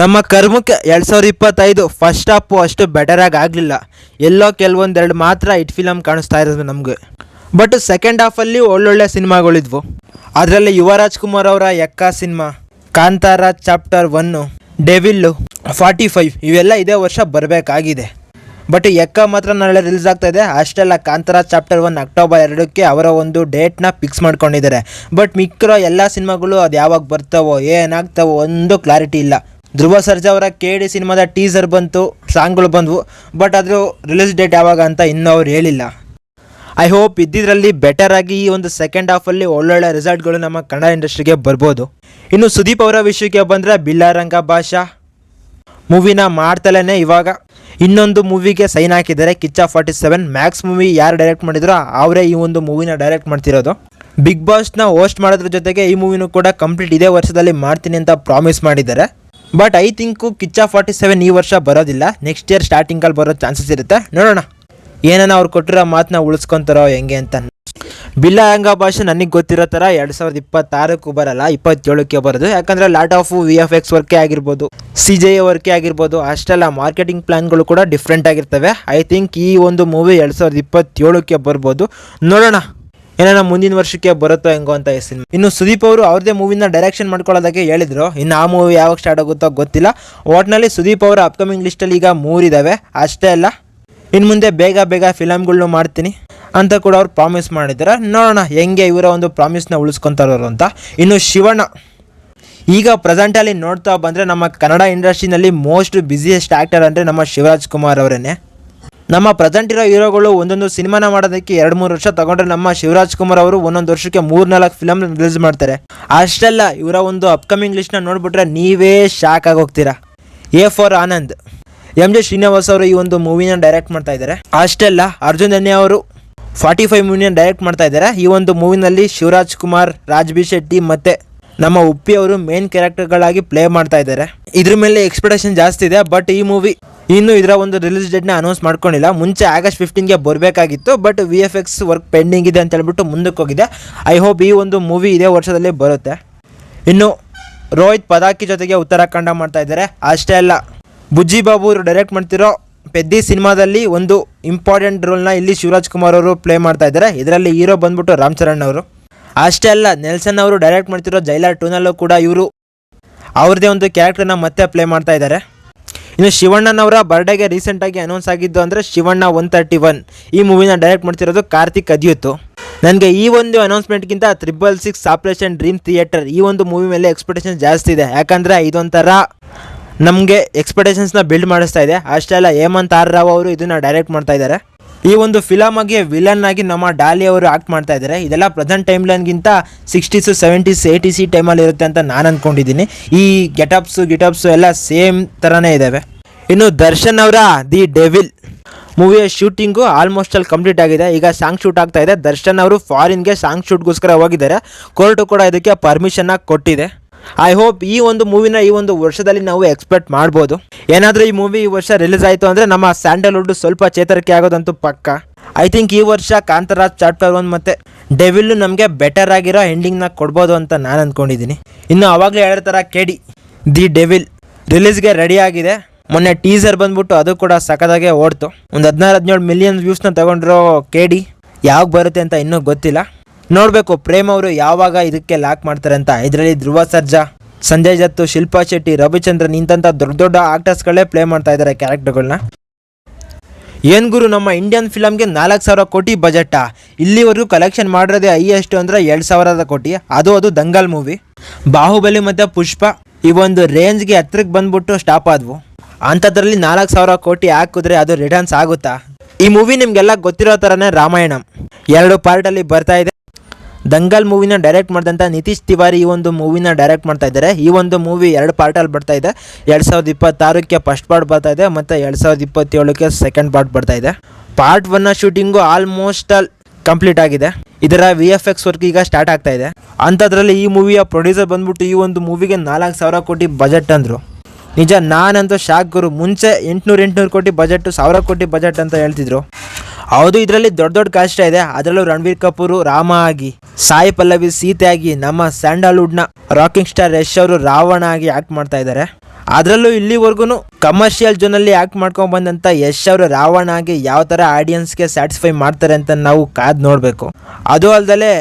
ನಮ್ಮ ಕರ್ಮಕ್ಕೆ ಎರಡು ಸಾವಿರದ ಇಪ್ಪತ್ತೈದು ಫಸ್ಟ್ ಹಾಪು ಅಷ್ಟು ಬೆಟರಾಗಿ ಆಗಲಿಲ್ಲ. ಎಲ್ಲೋ ಕೆಲವೊಂದೆರಡು ಮಾತ್ರ ಇಟ್ ಫಿಲಮ್ ಕಾಣಿಸ್ತಾ ಇರೋದು ನಮಗೆ. ಬಟ್ ಸೆಕೆಂಡ್ ಹಾಫಲ್ಲಿ ಒಳ್ಳೊಳ್ಳೆ ಸಿನಿಮಾಗಳಿದ್ವು. ಅದರಲ್ಲಿ ಯುವರಾಜ್ ಕುಮಾರ್ ಅವರ Ekka cinema Kantara chapter one devil forty five ಇವೆಲ್ಲ ಇದೇ ವರ್ಷ ಬರಬೇಕಾಗಿದೆ. ಬಟ್ ಎಕ್ಕ ಮಾತ್ರ ನಾಳೆ ರಿಲೀಸ್ ಆಗ್ತಾ ಇದೆ. ಅಷ್ಟೆಲ್ಲ ಕಾಂತಾರ ಚಾಪ್ಟರ್ ಒನ್ ಅಕ್ಟೋಬರ್ ಎರಡಕ್ಕೆ ಅವರ ಒಂದು ಡೇಟ್ನ ಫಿಕ್ಸ್ ಮಾಡ್ಕೊಂಡಿದ್ದಾರೆ. ಬಟ್ ಮಿಕ್ಕಿರೋ ಎಲ್ಲ ಸಿನಿಮಾಗಳು ಅದು ಯಾವಾಗ ಬರ್ತಾವೋ, ಏನಾಗ್ತಾವೋ ಒಂದು ಕ್ಲಾರಿಟಿ ಇಲ್ಲ. ಧ್ರುವ ಸರ್ಜಾ ಅವರ ಕೆ ಡಿ ಸಿನಿಮಾದ ಟೀಸರ್ ಬಂತು, ಸಾಂಗ್ಗಳು ಬಂದವು ಬಟ್ ಅದು ರಿಲೀಸ್ ಡೇಟ್ ಯಾವಾಗ ಅಂತ ಇನ್ನೂ ಅವ್ರು ಹೇಳಿಲ್ಲ. ಐ ಹೋಪ್ ಇದ್ದಿದ್ರಲ್ಲಿ ಬೆಟರ್ ಆಗಿ ಈ ಒಂದು ಸೆಕೆಂಡ್ ಹಾಫಲ್ಲಿ ಒಳ್ಳೊಳ್ಳೆ ರಿಸಲ್ಟ್ಗಳು ನಮ್ಮ ಕನ್ನಡ ಇಂಡಸ್ಟ್ರಿಗೆ ಬರ್ಬೋದು. ಇನ್ನು ಸುದೀಪ್ ಅವರ ವಿಷಯಕ್ಕೆ ಬಂದರೆ ಬಿಲ್ಲಾರಂಗ ಭಾಷಾ. ಮೂವಿನ ಮಾಡ್ತಲೇ ಇವಾಗ. ಇನ್ನೊಂದು ಮೂವಿಗೆ ಸೈನ್ ಹಾಕಿದ್ದಾರೆ Kichcha forty seven Max movie ಯಾರು ಡೈರೆಕ್ಟ್ ಮಾಡಿದ್ರೋ ಅವರೇ ಈ ಒಂದು ಮೂವಿನ ಡೈರೆಕ್ಟ್ ಮಾಡ್ತಿರೋದು. ಬಿಗ್ ಬಾಸ್ನ ಹೋಸ್ಟ್ ಮಾಡೋದ್ರ ಜೊತೆಗೆ ಈ ಮೂವಿನೂ ಕೂಡ ಕಂಪ್ಲೀಟ್ ಇದೇ ವರ್ಷದಲ್ಲಿ ಮಾಡ್ತೀನಿ ಅಂತ ಪ್ರಾಮಿಸ್ ಮಾಡಿದ್ದಾರೆ. But I think Kichcha forty seven ಈ ವರ್ಷ ಬರೋದಿಲ್ಲ. ನೆಕ್ಸ್ಟ್ ಇಯರ್ ಸ್ಟಾರ್ಟಿಂಗಲ್ಲಿ ಬರೋ ಚಾನ್ಸಸ್ ಇರುತ್ತೆ. ನೋಡೋಣ. ಏನಾನ ಅವ್ರು ಕೊಟ್ಟಿರೋ ಮಾತನ್ನ ಉಳಿಸ್ಕೊಂತಾರೋ ಹೆಂಗೆ ಅಂತ. ಬಿಲ್ಲ ಅಂಗ ಭಾಷೆ ನನಗೆ ಗೊತ್ತಿರೋ ಥರ ಎರಡು ಸಾವಿರದ ಇಪ್ಪತ್ತಾರಕ್ಕೂ ಬರಲ್ಲ, ಇಪ್ಪತ್ತೇಳಕ್ಕೆ ಬರೋದು. ಯಾಕಂದರೆ lot of V F X ವರ್ಕೇ ಆಗಿರ್ಬೋದು ಸಿ ಜೆ ಎ ವರ್ಕೇ ಆಗಿರ್ಬೋದು, ಅಷ್ಟೆಲ್ಲ ಮಾರ್ಕೆಟಿಂಗ್ ಪ್ಲ್ಯಾನ್ಗಳು ಕೂಡ ಡಿಫ್ರೆಂಟ್ ಆಗಿರ್ತವೆ. ಐ ಥಿಂಕ್ ಈ ಒಂದು ಮೂವಿ ಎರಡು ಸಾವಿರದ ಇಪ್ಪತ್ತೇಳಕ್ಕೆ ಬರ್ಬೋದು. ನೋಡೋಣ. ಏನಾನ ಮುಂದಿನ ವರ್ಷಕ್ಕೆ ಬರುತ್ತೋ ಹೆಂಗೋ ಅಂತ ಈ ಸಿನಿಮಾ. ಇನ್ನು ಸುದೀಪ್ ಅವರು ಅವ್ರದೇ ಮೂವಿನ ಡೈರೆಕ್ಷನ್ ಮಾಡ್ಕೊಳ್ಳೋದಕ್ಕೆ ಹೇಳಿದ್ರು. ಇನ್ನು ಆ ಮೂವಿ ಯಾವಾಗ ಸ್ಟಾರ್ಟ್ ಆಗುತ್ತೋ ಗೊತ್ತಿಲ್ಲ. ಒಟ್ನಲ್ಲಿ ಸುದೀಪ್ ಅವರ ಅಪ್ಕಮಿಂಗ್ ಲಿಸ್ಟಲ್ಲಿ ಈಗ ಮೂರಿದ್ದಾವೆ ಅಷ್ಟೇ ಅಲ್ಲ ಇನ್ನು ಮುಂದೆ ಬೇಗ ಬೇಗ ಫಿಲಮ್ಗಳ್ನು ಮಾಡ್ತೀನಿ ಅಂತ ಕೂಡ ಅವ್ರು ಪ್ರಾಮಿಸ್ ಮಾಡಿದ್ದಾರೆ. ನೋಡೋಣ ಹೆಂಗೆ ಇವರ ಒಂದು ಪ್ರಾಮಿಸ್ನ ಉಳಿಸ್ಕೊತಾರೋರು ಅಂತ. ಇನ್ನು ಶಿವಣ್ಣ, ಈಗ ಪ್ರೆಸೆಂಟಲ್ಲಿ ನೋಡ್ತಾ ಬಂದರೆ ನಮ್ಮ ಕನ್ನಡ ಇಂಡಸ್ಟ್ರಿನಲ್ಲಿ ಮೋಸ್ಟ್ ಬ್ಯುಸಿಯೆಸ್ಟ್ ಆ್ಯಕ್ಟರ್ ಅಂದರೆ ನಮ್ಮ ಶಿವರಾಜ್ ಕುಮಾರ್ ಅವರೇನೆ. ನಮ್ಮ ಪ್ರೆಸೆಂಟ್ ಇರೋ ಹೀರೋಗಳು ಒಂದೊಂದು ಸಿನಿಮಾನ ಮಾಡೋದಕ್ಕೆ ಎರಡು ಮೂರು ವರ್ಷ ತಗೊಂಡ್ರೆ ನಮ್ಮ ಶಿವರಾಜ್ ಕುಮಾರ್ ಅವರು ಒಂದೊಂದು ವರ್ಷಕ್ಕೆ ಮೂರು ನಾಲ್ಕು ಫಿಲಮ್ ರಿಲೀಸ್ ಮಾಡ್ತಾರೆ. ಅಷ್ಟೆಲ್ಲ ಇವರ ಒಂದು ಅಪ್ಕಮಿಂಗ್ ಲಿಸ್ಟ್ನ ನೋಡ್ಬಿಟ್ರೆ ನೀವೇ ಶಾಕ್ ಆಗಿ ಹೋಗ್ತೀರಾ A for Anand M J Srinivas ಅವರು ಈ ಒಂದು ಮೂವಿನ ಡೈರೆಕ್ಟ್ ಮಾಡ್ತಾ ಇದ್ದಾರೆ. ಅಷ್ಟೆಲ್ಲ ಅರ್ಜುನ್ ಧನ್ಯ ಅವರು ಫಾರ್ಟಿ ಫೈವ್ ಮೂವಿನ ಡೈರೆಕ್ಟ್ ಮಾಡ್ತಾ ಇದ್ದಾರೆ. ಈ ಒಂದು ಮೂವಿನಲ್ಲಿ ಶಿವರಾಜ್ ಕುಮಾರ್, ರಾಜ್ ಬಿ ಶೆಟ್ಟಿ ಮತ್ತೆ ನಮ್ಮ ಉಪ್ಪಿ ಅವರು ಮೇನ್ ಕ್ಯಾರೆಕ್ಟರ್ಗಳಾಗಿ ಪ್ಲೇ ಮಾಡ್ತಾ ಇದ್ದಾರೆ. ಇದ್ರ ಮೇಲೆ ಎಕ್ಸ್ಪೆಕ್ಟೇಷನ್ ಜಾಸ್ತಿ ಇದೆ ಬಟ್ ಈ ಮೂವಿ ಇನ್ನು ಇದರ ಒಂದು ರಿಲೀಸ್ ಡೇಟ್ನ ಅನೌನ್ಸ್ ಮಾಡ್ಕೊಂಡಿಲ್ಲ. ಮುಂಚೆ ಆಗಸ್ಟ್ ಫಿಫ್ಟೀನ್ಗೆ ಬರಬೇಕಾಗಿತ್ತು but V F X work pending ಇದೆ ಅಂತ ಹೇಳ್ಬಿಟ್ಟು ಮುಂದಕ್ಕೆ ಹೋಗಿದೆ. ಐ ಹೋಪ್ ಈ ಒಂದು ಮೂವಿ ಇದೇ ವರ್ಷದಲ್ಲಿ ಬರುತ್ತೆ. ಇನ್ನು ರೋಹಿತ್ ಪದಾಕಿ ಜೊತೆಗೆ ಉತ್ತರಾಖಂಡ ಮಾಡ್ತಾ ಇದ್ದಾರೆ. ಅಷ್ಟೇ ಅಲ್ಲ, ಬುಜ್ಜಿ ಬಾಬು ಅವರು ಡೈರೆಕ್ಟ್ ಮಾಡ್ತಿರೋ ಪೆದ್ದಿ ಸಿನಿಮಾದಲ್ಲಿ ಒಂದು ಇಂಪಾರ್ಟೆಂಟ್ ರೋಲ್ನ ಇಲ್ಲಿ ಶಿವರಾಜ್ ಕುಮಾರ್ ಅವರು ಪ್ಲೇ ಮಾಡ್ತಾ ಇದ್ದಾರೆ. ಇದರಲ್ಲಿ ಹೀರೋ ಬಂದ್ಬಿಟ್ಟು ರಾಮ್ ಚರಣ್ ಅವರು. ಅಷ್ಟೇ ಅಲ್ಲ, ನೆಲ್ಸನ್ ಅವರು ಡೈರೆಕ್ಟ್ ಮಾಡ್ತಿರೋ ಜೈಲರ್ ಟೂನಲ್ಲೂ ಕೂಡ ಇವರು ಅವ್ರದ್ದೇ ಒಂದು ಕ್ಯಾರೆಕ್ಟರ್ನ ಮತ್ತೆ ಪ್ಲೇ ಮಾಡ್ತಾ ಇದ್ದಾರೆ ಇನ್ನು ಶಿವಣ್ಣನವರ ಬರ್ಡೇಗೆ ರೀಸೆಂಟಾಗಿ ಅನೌನ್ಸ್ ಆಗಿದ್ದು ಅಂದರೆ ಶಿವಣ್ಣ ಒನ್ ತರ್ಟಿ ಒನ್ ಈ ಮೂವಿನ ಡೈರೆಕ್ಟ್ ಮಾಡ್ತಿರೋದು ಕಾರ್ತಿಕ್ ಅದಿಯುತ್ತು. ನನಗೆ ಈ ಒಂದು ಅನೌನ್ಸ್ಮೆಂಟ್ಗಿಂತ triple six operation dream theatre ಈ ಒಂದು ಮೂವಿ ಮೇಲೆ ಎಕ್ಸ್ಪೆಕ್ಟೇಷನ್ ಜಾಸ್ತಿ ಇದೆ. ಯಾಕಂದರೆ ಇದೊಂಥರ ನಮಗೆ ಎಕ್ಸ್ಪೆಕ್ಟೇಷನ್ಸ್ನ ಬಿಲ್ಡ್ ಮಾಡಿಸ್ತಾ ಇದೆ. ಅಷ್ಟೇ ಅಲ್ಲ, ಹೇಮಂತ್ ಆರ್ ರಾವ್ ಅವರು ಇದನ್ನು ಡೈರೆಕ್ಟ್ ಮಾಡ್ತಾ ಇದ್ದಾರೆ ಈ ಒಂದು ಫಿಲಮ್ ಆಗಿ ವಿಲನ್ ಆಗಿ ನಮ್ಮ ಡಾಲಿ ಅವರು ಆಕ್ಟ್ ಮಾಡ್ತಾ ಇದ್ದಾರೆ. ಇದೆಲ್ಲ ಪ್ರೆಸೆಂಟ್ ಟೈಮ್ ಲೈನ್ಗಿಂತ ಸಿಕ್ಸ್ಟೀಸು ಸೆವೆಂಟೀಸ್ ಟೈಮ್ ಟೈಮಲ್ಲಿ ಇರುತ್ತೆ ಅಂತ ನಾನು ಅಂದ್ಕೊಂಡಿದ್ದೀನಿ ಈ ಗೆಟಪ್ಸು ಗಿಟಪ್ಸು ಎಲ್ಲ ಸೇಮ್ ಥರನೇ ಇದ್ದಾವೆ ಇನ್ನು ದರ್ಶನ್ ಅವರ ದಿ ಡೆವಿಲ್ ಮೂವಿಯ ಶೂಟಿಂಗು ಆಲ್ಮೋಸ್ಟ್ ಅಲ್ಲಿ ಕಂಪ್ಲೀಟ್ ಆಗಿದೆ. ಈಗ ಸಾಂಗ್ ಶೂಟ್ ಆಗ್ತಾ ಇದೆ. ದರ್ಶನ್ ಅವರು ಫಾರಿನ್ಗೆ ಸಾಂಗ್ ಶೂಟ್ಗೋಸ್ಕರ ಹೋಗಿದ್ದಾರೆ. ಕೋರ್ಟು ಕೂಡ ಇದಕ್ಕೆ ಪರ್ಮಿಷನ್ನ ಕೊಟ್ಟಿದೆ. ಐ ಹೋಪ್ ಈ ಒಂದು ಮೂವಿನ ಈ ಒಂದು ವರ್ಷದಲ್ಲಿ ನಾವು ಎಕ್ಸ್ಪೆಕ್ಟ್ ಮಾಡ್ಬೋದು. ಏನಾದರೂ ಈ ಮೂವಿ ಈ ವರ್ಷ ರಿಲೀಸ್ ಆಯಿತು ಅಂದರೆ ನಮ್ಮ ಸ್ಯಾಂಡಲ್ವುಡ್ ಸ್ವಲ್ಪ ಚೇತರಿಕೆ ಆಗೋದಂತೂ ಪಕ್ಕ. ಐ ಥಿಂಕ್ ಈ ವರ್ಷ ಕಾಂತರಾಜ್ ಚಾಪ್ಟರ್ ಒನ್ ಮತ್ತು ಡೆವಿಲ್ಲು ನಮಗೆ ಬೆಟರ್ ಆಗಿರೋ ಎಂಡಿಂಗ್ನ ಕೊಡ್ಬೋದು ಅಂತ ನಾನು ಅಂದ್ಕೊಂಡಿದ್ದೀನಿ ಇನ್ನು ಅವಾಗಲೇ ಥರ ಕೆಡಿ ದಿ ಡೆವಿಲ್ ರಿಲೀಸ್ಗೆ ರೆಡಿ ಆಗಿದೆ. ಮೊನ್ನೆ ಟೀಸರ್ ಬಂದ್ಬಿಟ್ಟು ಅದು ಕೂಡ ಸಖತ್ತಾಗೆ ಓಡ್ತು. ಒಂದು ಹದಿನಾರು ಹದಿನೇಳು ಮಿಲಿಯನ್ ವ್ಯೂಸ್ನ ತಗೊಂಡಿರೋ ಕೆಡಿ ಯಾವಾಗ ಬರುತ್ತೆ ಅಂತ ಇನ್ನೂ ಗೊತ್ತಿಲ್ಲ. ನೋಡಬೇಕು, ಪ್ರೇಮ್ ಅವರು ಯಾವಾಗ ಇದಕ್ಕೆ ಲಾಕ್ ಮಾಡ್ತಾರೆ ಅಂತ ಇದರಲ್ಲಿ ಧ್ರುವ, ಸರ್ಜಾ, ಸಂಜಯ್ ದತ್ತು ಶಿಲ್ಪಾ ಶೆಟ್ಟಿ ರವಿಚಂದ್ರನ್ ಇಂಥ ದೊಡ್ಡ ದೊಡ್ಡ ಆಕ್ಟರ್ಸ್ಗಳೇ ಪ್ಲೇ ಮಾಡ್ತಾ ಇದ್ದಾರೆ ಕ್ಯಾರೆಕ್ಟರ್ಗಳನ್ನ ಏನ್ ಗುರು, ನಮ್ಮ ಇಂಡಿಯನ್ ಫಿಲಮ್ಗೆ ನಾಲ್ಕು ಸಾವಿರ ಕೋಟಿ ಬಜೆಟ್ ಇಲ್ಲಿವರೆಗೂ ಕಲೆಕ್ಷನ್ ಮಾಡಿರೋದೇ ಹೈಯೆಸ್ಟ್ ಅಂದರೆ ಎರಡು ಸಾವಿರದ ಕೋಟಿ. ಅದು ಅದು ದಂಗಲ್ ಮೂವಿ. ಬಾಹುಬಲಿ ಮತ್ತು ಪುಷ್ಪ ಈ ಒಂದು ರೇಂಜ್ಗೆ ಹತ್ರಕ್ಕೆ ಬಂದ್ಬಿಟ್ಟು ಸ್ಟಾಪ್ ಆದವು. ಅಂಥದ್ರಲ್ಲಿ ನಾಲ್ಕು ಸಾವಿರ ಕೋಟಿ ಹಾಕಿದ್ರೆ ಅದು ರಿಟರ್ನ್ಸ್ ಆಗುತ್ತಾ? ಈ ಮೂವಿ ನಿಮಗೆಲ್ಲ ಗೊತ್ತಿರೋ ಥರನೇ ರಾಮಾಯಣಂ. ಎರಡು ಪಾರ್ಟಲ್ಲಿ ಬರ್ತಾ ಇದೆ. ದಂಗಲ್ ಮೂವಿನ ಡೈರೆಕ್ಟ್ ಮಾಡಿದಂಥ ನಿತೀಶ್ ತಿವಾರಿ ಈ ಒಂದು ಮೂವಿನ ಡೈರೆಕ್ಟ್ ಮಾಡ್ತಾ ಇದ್ದಾರೆ. ಈ ಒಂದು ಮೂವಿ ಎರಡು ಪಾರ್ಟಲ್ಲಿ ಬರ್ತಾ ಇದೆ. ಎರಡು ಸಾವಿರದ ಇಪ್ಪತ್ತಾರಕ್ಕೆ ಫಸ್ಟ್ ಪಾರ್ಟ್ ಬರ್ತಾ ಇದೆ ಮತ್ತು ಎರಡು ಸಾವಿರದ ಇಪ್ಪತ್ತೇಳಕ್ಕೆ ಸೆಕೆಂಡ್ ಪಾರ್ಟ್ ಬರ್ತಾ ಇದೆ. ಪಾರ್ಟ್ ಒನ್ನ ಶೂಟಿಂಗು ಆಲ್ಮೋಸ್ಟ್ ಆಲ್ ಕಂಪ್ಲೀಟ್ ಆಗಿದೆ. ಇದರ ವಿ ಎಫ್ ಎಕ್ಸ್ ವರ್ಕ್ ಈಗ ಸ್ಟಾರ್ಟ್ ಆಗ್ತಾ ಇದೆ. ಅಂಥದ್ರಲ್ಲಿ ಈ ಮೂವಿಯ ಪ್ರೊಡ್ಯೂಸರ್ ಬಂದ್ಬಿಟ್ಟು ಈ ಒಂದು ಮೂವಿಗೆ ನಾಲ್ಕು ಸಾವಿರ ಕೋಟಿ ಬಜೆಟ್ ಅಂದರು. ನಿಜ ನಾನಂತೂ ಶಾಕ್ ಗುರು. ಮುಂಚೆ ಎಂಟುನೂರು ಎಂಟುನೂರು ಕೋಟಿ ಬಜೆಟ್ ಸಾವಿರ ಕೋಟಿ ಬಜೆಟ್ ಅಂತ ಹೇಳ್ತಿದ್ರು. ಹೌದು, ಇದರಲ್ಲಿ ದೊಡ್ಡ ದೊಡ್ಡ ಕಾಸ್ಟ್ ಇದೆ. ಅದರಲ್ಲೂ ರಣವೀರ್ ಕಪೂರ್, ರಾಮ ಆಗಿ, ಸಾಯಿ ಪಲ್ಲವಿ ಸೀತೆ ಆಗಿ ನಮ್ಮ ಸ್ಯಾಂಡಲ್ವುಡ್ನ ರಾಕಿಂಗ್ ಸ್ಟಾರ್ ಯಶ್ ಅವರು ರಾವಣ ಆಗಿ ಆಕ್ಟ್ ಮಾಡ್ತಾ ಇದ್ದಾರೆ ಅದರಲ್ಲೂ ಇಲ್ಲಿವರೆಗೂ ಕಮರ್ಷಿಯಲ್ ಜೋನಲ್ಲಿ ಆ್ಯಕ್ಟ್ ಮಾಡ್ಕೊಂಡು ಬಂದಂಥ ಯಶ್ ಅವರು ರಾವಣ ಆಗಿ ಯಾವ ಥರ ಆಡಿಯನ್ಸ್ಗೆ ಸ್ಯಾಟಿಸ್ಫೈ ಮಾಡ್ತಾರೆ ಅಂತ ನಾವು ಕಾದು ನೋಡಬೇಕು. ಅದು ಅಲ್ಲದೆ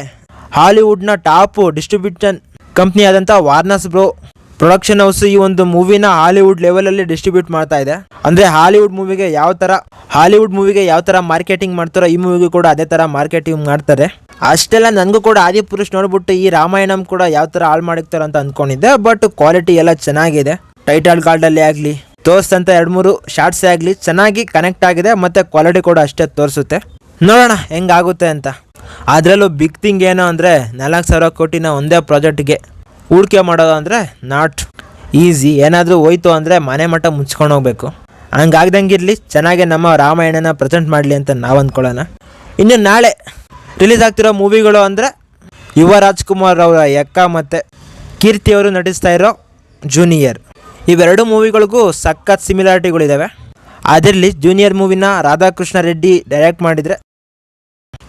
ಹಾಲಿವುಡ್ನ ಟಾಪು ಡಿಸ್ಟ್ರಿಬ್ಯೂಷನ್ ಕಂಪ್ನಿ ಆದಂಥ ವಾರ್ನಸ್ ಬ್ರೋ ಪ್ರೊಡಕ್ಷನ್ ಹೌಸ್ ಈ ಒಂದು ಮೂವಿನ ಹಾಲಿವುಡ್ ಲೆವೆಲಲ್ಲಿ ಡಿಸ್ಟ್ರಿಬ್ಯೂಟ್ ಮಾಡ್ತಾ ಇದೆ. ಅಂದರೆ ಹಾಲಿವುಡ್ ಮೂವಿಗೆ ಯಾವ ಥರ ಹಾಲಿವುಡ್ ಮೂವಿಗೆ ಯಾವ ಥರ ಮಾರ್ಕೆಟಿಂಗ್ ಮಾಡ್ತಾರೋ ಈ ಮೂವಿಗೂ ಕೂಡ ಅದೇ ಥರ ಮಾರ್ಕೆಟಿಂಗ್ ಮಾಡ್ತಾರೆ. ಅಷ್ಟೆಲ್ಲ ನನಗೂ ಕೂಡ ಆದಿಪುರುಷ್ ನೋಡ್ಬಿಟ್ಟು ಈ ರಾಮಾಯಣಂ ಕೂಡ ಯಾವ ಥರ ಹಾಳು ಮಾಡಿರ್ತಾರೆ ಅಂತ ಅಂದ್ಕೊಂಡಿದ್ದೆ ಬಟ್ ಕ್ವಾಲಿಟಿ ಎಲ್ಲ ಚೆನ್ನಾಗಿದೆ. ಟೈಟಲ್ ಕಾರ್ಡಲ್ಲಿ ಆಗಲಿ ಅಂತ ಎರಡು ಮೂರು ಶಾರ್ಟ್ಸೇ ಆಗಲಿ ಚೆನ್ನಾಗಿ ಕನೆಕ್ಟ್ ಆಗಿದೆ, ಮತ್ತು ಕ್ವಾಲಿಟಿ ಕೂಡ ಅಷ್ಟೇ ತೋರಿಸುತ್ತೆ. ನೋಡೋಣ ಹೆಂಗಾಗುತ್ತೆ ಅಂತ. ಅದರಲ್ಲೂ ಬಿಗ್ ಥಿಂಗ್ ಏನು ಅಂದರೆ ನಾಲ್ಕು ಸಾವಿರ ಕೋಟಿನ ಒಂದೇ ಪ್ರಾಜೆಕ್ಟ್ಗೆ ಹೂಡಿಕೆ ಮಾಡೋದು ಅಂದರೆ ನಾಟ್ ಈಸಿ ಏನಾದರೂ ಹೋಯ್ತು ಅಂದರೆ ಮನೆ ಮಟ್ಟ ಮುಚ್ಕೊಂಡು ಹೋಗ್ಬೇಕು. ಹಂಗಾಗ್ದಂಗಿರಲಿ ಚೆನ್ನಾಗಿ ನಮ್ಮ ರಾಮಾಯಣನ ಪ್ರೆಸೆಂಟ್ ಮಾಡಲಿ ಅಂತ ನಾವು ಅಂದ್ಕೊಳ್ಳೋಣ. ಇನ್ನು ನಾಳೆ ರಿಲೀಸ್ ಆಗ್ತಿರೋ ಮೂವಿಗಳು ಅಂದರೆ ಯುವ ರಾಜ್ಕುಮಾರ್ ಅವರ ಎಕ್ಕ ಮತ್ತು ಕೀರ್ತಿ ಅವರು ನಟಿಸ್ತಾ ಇರೋ ಜೂನಿಯರ್ ಇವೆರಡು ಮೂವಿಗಳಿಗೂ ಸಖತ್ ಸಿಮಿಲಾರಿಟಿಗಳಿದ್ದಾವೆ ಅದರಲ್ಲಿ ಜೂನಿಯರ್ ಮೂವಿನ ರಾಧಾಕೃಷ್ಣ ರೆಡ್ಡಿ ಡೈರೆಕ್ಟ್ ಮಾಡಿದರೆ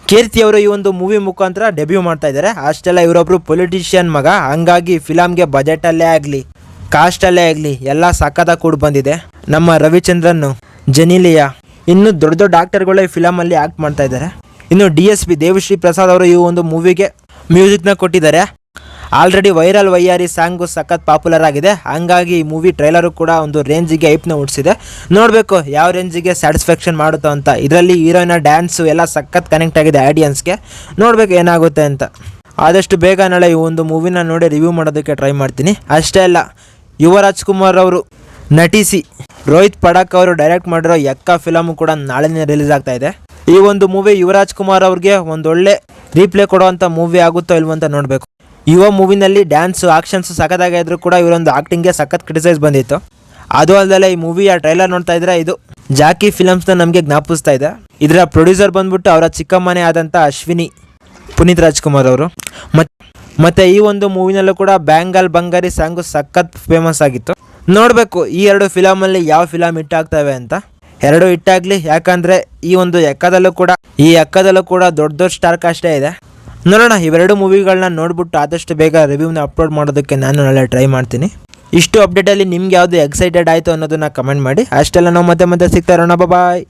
ಕೀರ್ತಿ ಅವರು ಈ ಒಂದು ಮೂವಿ ಮುಖಾಂತರ ಡೆಬ್ಯೂ ಮಾಡ್ತಾ ಇದ್ದಾರೆ. ಅಷ್ಟೆಲ್ಲ ಇವರೊಬ್ರು ಪೊಲಿಟಿಷಿಯನ್ ಮಗ. ಹಂಗಾಗಿ ಫಿಲಮ್ಗೆ ಬಜೆಟಲ್ಲೇ ಆಗಲಿ ಕಾಸ್ಟಲ್ಲೇ ಆಗಲಿ, ಎಲ್ಲ ಸಖತ್ತಾಗಿ ಕೂಡ ಬಂದಿದೆ. ನಮ್ಮ ರವಿಚಂದ್ರನ್ ಜನಿಲಿಯಾ, ಇನ್ನು ದೊಡ್ಡ ದೊಡ್ಡ ಆಕ್ಟರ್ಗಳು ಈ ಫಿಲಮಲ್ಲಿ ಆ್ಯಕ್ಟ್ ಮಾಡ್ತಾ ಇದ್ದಾರೆ. ಇನ್ನು D S P Devashree Prasad ಅವರು ಈ ಒಂದು ಮೂವಿಗೆ ಮ್ಯೂಸಿಕ್ನ ಕೊಟ್ಟಿದ್ದಾರೆ. ಆಲ್ರೆಡಿ ವೈರಲ್ ವೈಯಾರಿ ಸಾಂಗು ಸಖತ್ ಪಾಪ್ಯುಲರ್ ಆಗಿದೆ. ಹಂಗಾಗಿ ಈ ಮೂವಿ ಟ್ರೈಲರು ಕೂಡ ಒಂದು ರೇಂಜಿಗೆ ಐಪ್ನ ಹುಟ್ಟಿಸಿದೆ ನೋಡಬೇಕು ಯಾವ ರೇಂಜಿಗೆ ಸ್ಯಾಟಿಸ್ಫ್ಯಾಕ್ಷನ್ ಮಾಡುತ್ತೋ ಅಂತ. ಇದರಲ್ಲಿ ಹೀರೋಯಿನ ಡ್ಯಾನ್ಸು ಎಲ್ಲ ಸಖತ್ ಕನೆಕ್ಟ್ ಆಗಿದೆ ಆಡಿಯನ್ಸ್ಗೆ ನೋಡಬೇಕು ಏನಾಗುತ್ತೆ ಅಂತ. ಆದಷ್ಟು ಬೇಗ ನಾಳೆ ಈ ಒಂದು ಮೂವಿನ ನೋಡಿ ರಿವ್ಯೂ ಮಾಡೋದಕ್ಕೆ ಟ್ರೈ ಮಾಡ್ತೀನಿ. ಅಷ್ಟೇ ಅಲ್ಲ ಯುವ ರಾಜ್ಕುಮಾರ್ ಅವರು ನಟಿಸಿ ರೋಹಿತ್ ಪಡಕ್ ಅವರು ಡೈರೆಕ್ಟ್ ಮಾಡಿರೋ ಎಕ್ಕ ಫಿಲಮ್ ಕೂಡ ನಾಳೆನೇ ರಿಲೀಸ್ ಆಗ್ತಾ ಇದೆ. ಈ ಒಂದು ಮೂವಿ ಯುವರಾಜ್ ಕುಮಾರ್ ಅವ್ರಿಗೆ ಒಂದೊಳ್ಳೆ ರೀಪ್ಲೇ ಕೊಡುವಂಥ ಮೂವಿ ಆಗುತ್ತೋ ಇಲ್ವಂತ ನೋಡಬೇಕು. ಯುವ ಮೂವಿನಲ್ಲಿ ಡ್ಯಾನ್ಸು, ಆಕ್ಷನ್ಸ್ ಸಖತ್ತಾಗಿ ಇದ್ರೂ ಕೂಡ ಇವರೊಂದು ಆಕ್ಟಿಂಗ್ಗೆ ಸಖತ್ ಕ್ರಿಟಿಸೈಸ್ ಬಂದಿತ್ತು. ಅದು ಅಲ್ಲದೆ ಈ ಮೂವಿಯ ಟ್ರೈಲರ್ ನೋಡ್ತಾ ಇದ್ರೆ ಇದು ಜಾಕಿ ಫಿಲಮ್ಸ್ನ ನಮಗೆ ಜ್ಞಾಪಿಸ್ತಾ ಇದೆ. ಇದರ ಪ್ರೊಡ್ಯೂಸರ್ ಬಂದ್ಬಿಟ್ಟು ಅವರ ಚಿಕ್ಕಮ್ಮನೇ ಆದಂಥ ಅಶ್ವಿನಿ, ಪುನೀತ್ ರಾಜ್ಕುಮಾರ್ ಅವರು. ಮತ್ತು ಮತ್ತು ಈ ಒಂದು ಮೂವಿನಲ್ಲೂ ಕೂಡ ಬ್ಯಾಂಗಲ್ ಬಂಗಾರಿ ಸಾಂಗು ಸಖತ್ ಫೇಮಸ್ ಆಗಿತ್ತು. ನೋಡಬೇಕು ಈ ಎರಡು ಫಿಲಮಲ್ಲಿ ಯಾವ ಫಿಲಮ್ ಹಿಟ್ಟಾಗ್ತವೆ ಅಂತ. ಎರಡು ಹಿಟ್ಟಾಗಲಿ, ಯಾಕಂದರೆ ಈ ಒಂದು ಎಕ್ಕದಲ್ಲೂ ಕೂಡ, ಈ ಎಕ್ಕದಲ್ಲೂ ಕೂಡ ದೊಡ್ಡ ದೊಡ್ಡ ಸ್ಟಾರ್ ಅಷ್ಟೇ ಇದೆ. ನೋಡೋಣ, ಇವೆರಡು ಮೂವಿಗಳನ್ನ ನೋಡ್ಬಿಟ್ಟು ಆದಷ್ಟು ಬೇಗ ರಿವ್ಯೂನ ಅಪ್ಲೋಡ್ ಮಾಡೋದಕ್ಕೆ ನಾನು ನಾಳೆ ಟ್ರೈ ಮಾಡ್ತೀನಿ. ಇಷ್ಟು ಅಪ್ಡೇಟಲ್ಲಿ ನಿಮ್ಗೆ ಯಾವುದು ಎಕ್ಸೈಟೆಡ್ ಆಯಿತು ಅನ್ನೋದನ್ನ ಕಮೆಂಟ್ ಮಾಡಿ. ಅಷ್ಟೆಲ್ಲ ನಾವು ಮತ್ತೆ ಮತ್ತೆ ಸಿಗ್ತಾ ಇರೋಣ. ಬಾಯ್